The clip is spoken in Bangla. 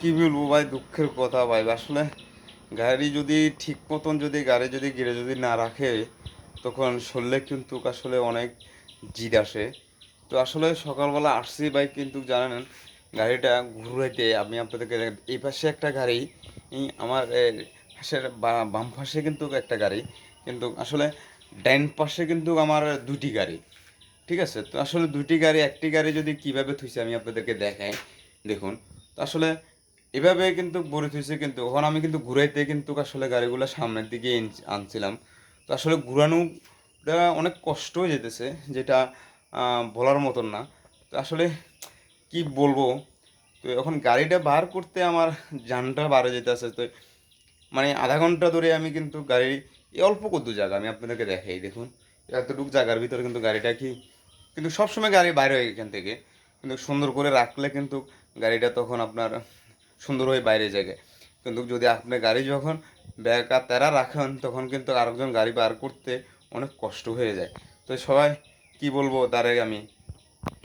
কি বলব ভাই, দুঃখের কথা ভাই। আসলে গাড়ি যদি ঠিক মতন যদি, গাড়ি যদি গিরে যদি না রাখে, তখন শরীরে কিন্তু আসলে অনেক জিদ আসে। তো আসলে সকালবেলা আসছি ভাই, কিন্তু জানেন, গাড়িটা ঘুরাইতে আমি আপনাদেরকে এই পাশে একটা গাড়ি আমার পাশের বাম পাশে কিন্তু একটা গাড়ি, কিন্তু আসলে ডাইন পাশে কিন্তু আমার দুটি গাড়ি। ঠিক আছে? তো আসলে দুটি গাড়ি, একটি গাড়ি যদি কীভাবে থুইছে আমি আপনাদেরকে দেখাই। দেখুন আসলে এভাবে কিন্তু ভরে থুইছে কিন্তু ওখানে আমি কিন্তু ঘুরাইতে কিন্তু আসলে গাড়িগুলো সামনের দিকে আনছিলাম। তো আসলে ঘুরানোটা অনেক কষ্ট যেতেছে, যেটা বলার মতন না। তো আসলে কি বলব, তো এখন গাড়িটা বার করতে আমার যানটা বাড়ে যেতেছে, তো মানে আধা ঘণ্টা ধরে আমি কিন্তু গাড়ি, এই অল্প কত জায়গা আমি আপনাদেরকে দেখাই, দেখুন। এতটুকু জায়গার ভিতরে কিন্তু গাড়িটা কি, কিন্তু সবসময় গাড়ি বাইরে হয় এখান থেকে। কিন্তু সুন্দর করে রাখলে কিন্তু গাড়িটা তখন আপনার সুন্দর হয়ে বাইরে জায়গায়। কিন্তু যদি আপনি গাড়ি যখন ব্যাকা তেরা রাখেন, তখন কিন্তু আরেকজন গাড়ি বার করতে অনেক কষ্ট হয়ে যায়। তো সবাই কি বলব, তার আমি